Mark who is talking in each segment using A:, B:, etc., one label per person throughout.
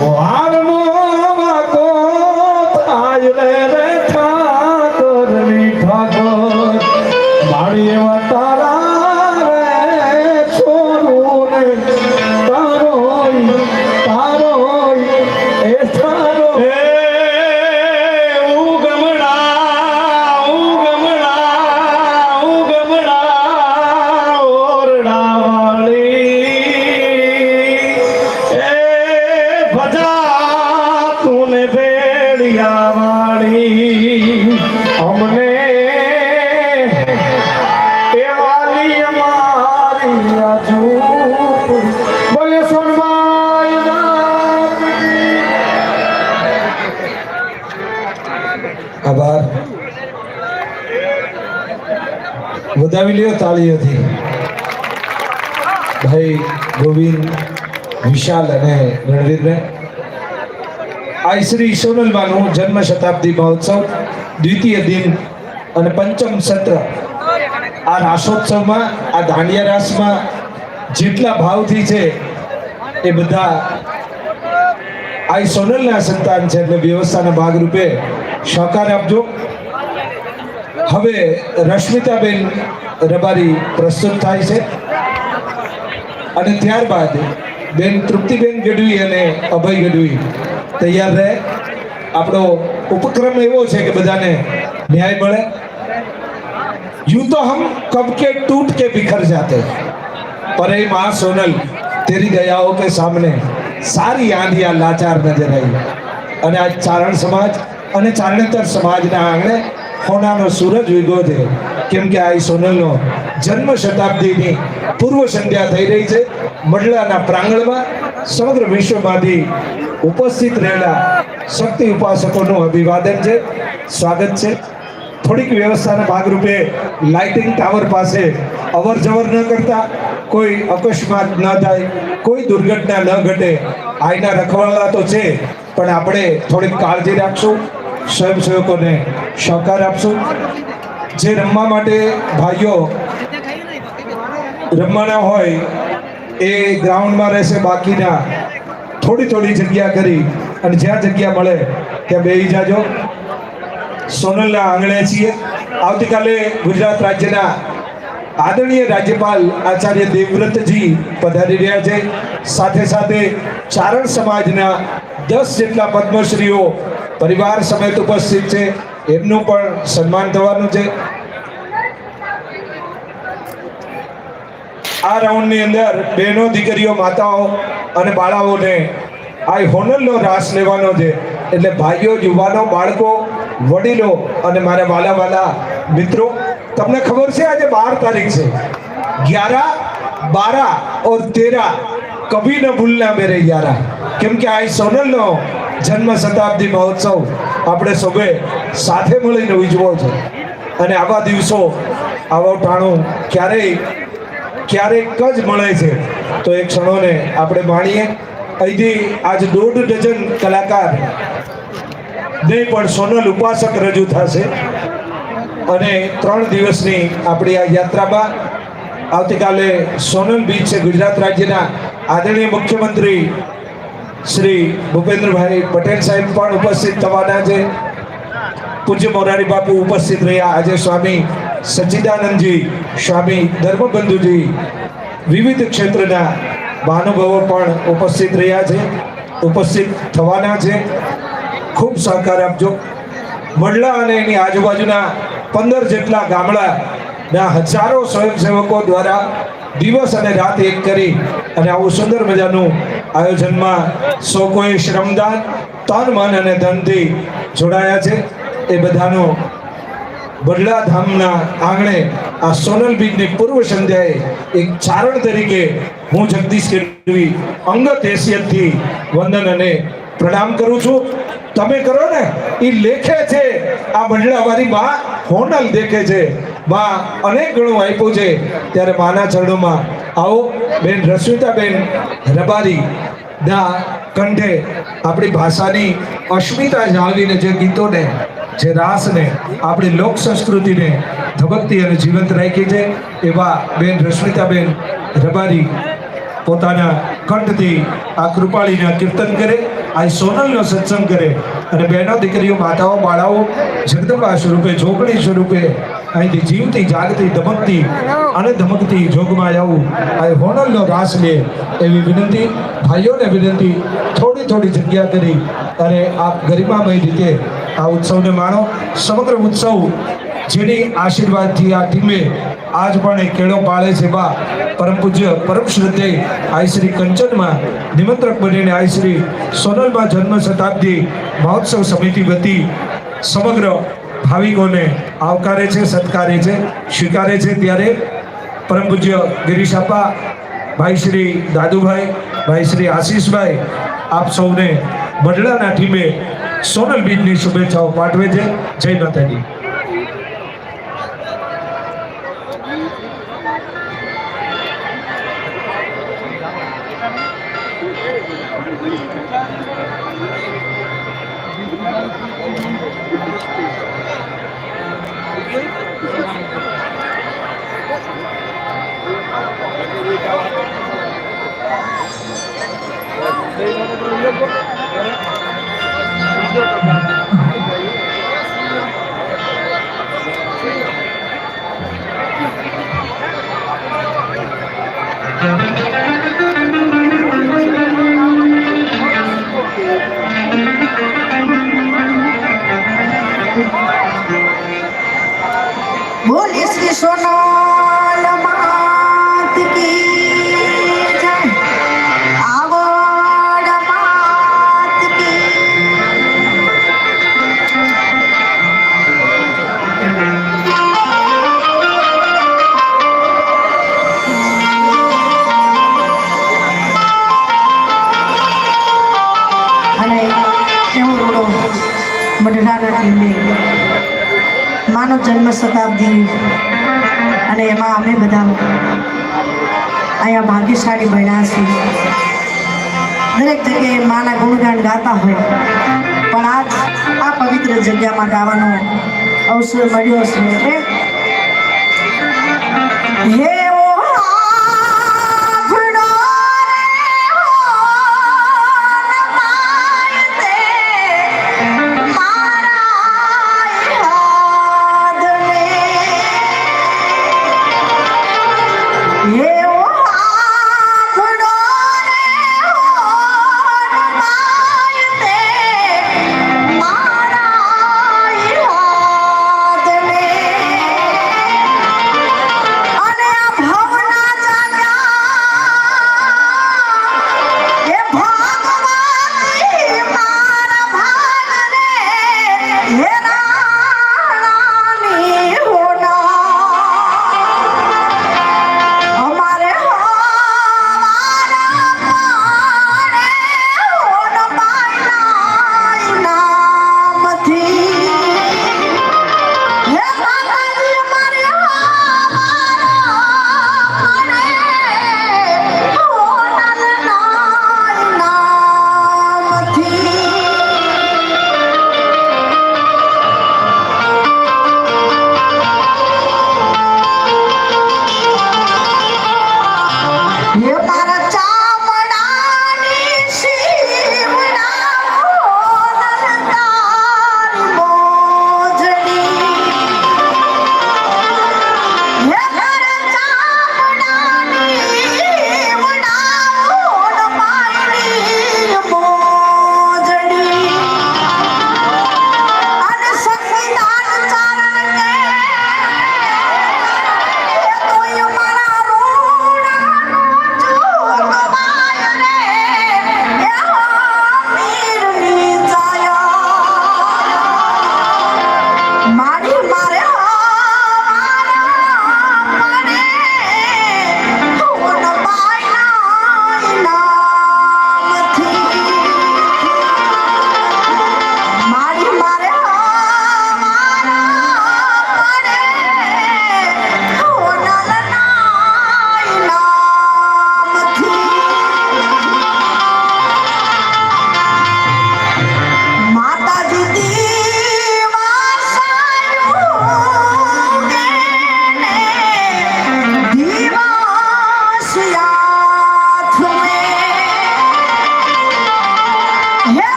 A: Claro! વધાવી લ્યો તાળીઓથી. ભાઈ ગોવિંદ, વિશાલ અને રણવીરને. આ શ્રી સોનલબાનું જન્મ શતાબ્દી મહોત્સવ, દ્વિતીય દિન અને પંચમ સત્ર. આ રાસોત્સવમાં, આ દાંડિયા રાસમાં જેટલા ભાવથી છે એ બધા આ સોનલના સંતાન છે એટલે વ્યવસ્થાના ભાગરૂપે સહકાર આપજો. હવે રશ્મિતાબેન રબારી પ્રસ્તુત થાય છે અને ત્યારબાદ બેન તૃપ્તિબેન ગઢવી અને અભય ગઢવી તૈયાર રહે આપણો ઉપક્રમ એવો છે કે બધાને ન્યાય મળે यूं तो हम कब के टूट के बिखर जाते पर ए माँ सोनल तेरी दयाओं के सामने सारी आंधियां लाचार नजर આવી અને આજ ચારણ સમાજ અને ચારણેતર સમાજના આંગણે હોનાનો સૂરજ ઉગ્યો છે. કેમ કે આ સોનલનો જન્મ શતાબ્દીની પૂર્વ સંધ્યા થઈ રહી છે. મડલાના પ્રાંગણમાં સમગ્ર વિશ્વમાંથી ઉપસ્થિત રહેલા શક્તિ ઉપાસકોનું અભિવાદન છે. સ્વાગત છે. થોડીક વ્યવસ્થાના ભાગરૂપે લાઇટિંગ ટાવર પાસે અવર જવર ન કરતા, કોઈ અકસ્માત ન થાય, કોઈ દુર્ઘટના ન ઘટે આઈના રખવાળા તો છે, પણ આપણે થોડીક કાળજી રાખશું. સ્વયંસેવકોને સહકાર આપશું. જે રમવા માટે ભાઈઓ રમવાના હોય, એ ગ્રાઉન્ડમાં રહેશે, બાકીના થોડી થોડી જગ્યા કરી અને જ્યાં જગ્યા મળે ત્યાં બેસી જાજો. સોનલના આંગણે છીએ. આવતીકાલે ગુજરાત રાજ્યના આદરણીય રાજ્યપાલ આચાર્ય દેવવ્રતજી પધારી રહ્યા છે. સાથે સાથે ચારણ સમાજના દસ જેટલા પદ્મશ્રીઓ પરિવાર સમેત ઉપસ્થિત છે. એમનું પણ સન્માન થવાનું છે. આ રાઉન્ડની અંદર બહેનો, દીકરીઓ, માતાઓ અને બાળાઓને આ હોનરનો રાસ લેવાનો છે. એટલે ભાઈઓ, યુવાનો, બાળકો, વડીલો અને મારા વાલા વાલા મિત્રો, તમને ખબર છે આજે બાર તારીખ છે. ગ્યારા, બારા ઓર તેરા કભી ન ભૂલના મેરે યારા કેમ કે આ સોનલનો જન્મ શતાબ્દી મહોત્સવ આપણે સૌએ સાથે મળીને ઉજવો છે. અને આવા દિવસો, આવો ટાણું ક્યારેય, ક્યારેક જ મળે છે. તો એ ક્ષણોને આપણે માણીએ. અહીંથી આજ દોઢ ડઝન કલાકાર, નહીં પણ સોનલ ઉપાસક રજૂ થશે. અને ત્રણ દિવસની આપણી આ યાત્રામાં આવતીકાલે સોનલ બીચ છે ગુજરાત રાજ્યના આદરણીય મુખ્યમંત્રી શ્રી ભૂપેન્દ્રભાઈ પટેલ સાહેબ પણ ઉપસ્થિત થવાના છે. પૂજ્ય મોરારી બાપુ ઉપસ્થિત રહ્યા. આજે સ્વામી સચ્ચિદાનંદજી, સ્વામી ધર્મબંધુજી વિવિધ ક્ષેત્રના મહાનુભાવો પણ ઉપસ્થિત રહ્યા છે. ઉપસ્થિત થવાના છે. ખૂબ સહકાર આપજો. મંડલા અને એની આજુબાજુના પંદર જેટલા ગામડાના હજારો સ્વયંસેવકો દ્વારા દિવસ અને રાત એક કરી અને આવું સુંદર મજાનું આયોજનમાં સૌ કોઈ શ્રમદાન, તન, મન અને ધનથી જોડાયા છે. એ બધાનો બગડા ધામના આંગણે આ સોનલ બીજની પૂર્વ સંધ્યાએ એક ચારણ તરીકે હું જગદીશ કેળવી અંગત હેસિયતથી વંદન અને પ્રણામ કરું છું. તમે કરો ને એ લેખે છે. આ મંડળાવાળી બા હોનલ દેખે છે. બા અનેક ગણું આપ્યું છે. ત્યારે માના ચરણોમાં આવો, બેન રશ્મિતાબેન રબારી ના કંઠે, આપણી ભાષાની અસ્મિતા જાળવીને જે ગીતોને, જે રાસને આપણી લોક સંસ્કૃતિને ધબકતી અને જીવંત રાખી છે, એવા બેન રશ્મિતાબેન રબારી પોતાના કંઠથી આ કૃપાળીના કીર્તન કરે, આ સોનલનો સત્સંગ કરે. અને બહેનો, દીકરીઓ, માતાઓ, બાળાઓ, જગદંબા સ્વરૂપે જોગણી સ્વરૂપે અહીંથી જીવતી, જાગતી, ધમકતી અને ધમકતી જોગમાં આવું આ હોનલનો રાસ લે એવી વિનંતી. ભાઈઓને વિનંતી, થોડી થોડી જગ્યા કરી અને આપ ગરિમામય રીતે આ ઉત્સવને માણો. સમગ્ર ઉત્સવ જેની આશીર્વાદથી આ ટીમે આજ પણ એ કેળો પાળે છે બા. પરમ પૂજ્ય, પરમ શ્રદ્ધે આઈ શ્રી કંચનમાં નિમંત્રક બનીને આઈ શ્રી સોનલમાં જન્મ શતાબ્દી મહોત્સવ સમિતિ વતી સમગ્ર ભાવિકોને આવકારે છે, સત્કારે છે, સ્વીકારે છે ત્યારે પરમ પૂજ્ય ગિરીશ આપા, ભાઈ શ્રી દાદુભાઈ, ભાઈ શ્રી આશીષભાઈ, આપ સૌને બદલાના ટીમે સોનલ બીજની શુભેચ્છાઓ પાઠવે છે. જય માતાજી.
B: બોલ શ્રી સોનલ ટીમે માનવ જન્મ શતાબ્દી અને એમાં અમે બધા અહીંયા ભાગ્યશાળી બન્યા છીએ. દરેક જગ્યાએ માના ગુણગાન ગાતા હોય, પણ આજ આ પવિત્ર જગ્યામાં ગાવાનો અવસર મળ્યો છે.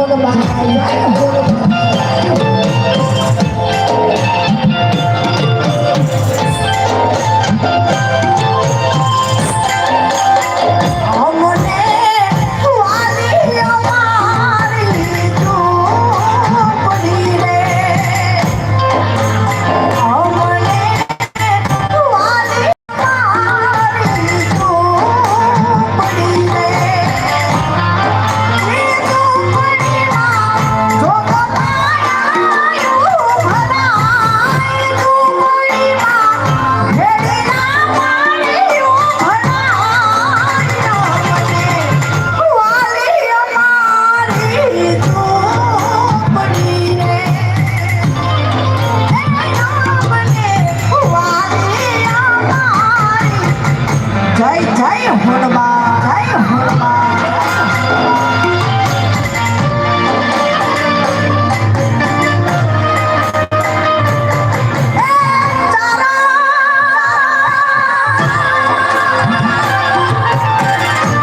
B: wanna buy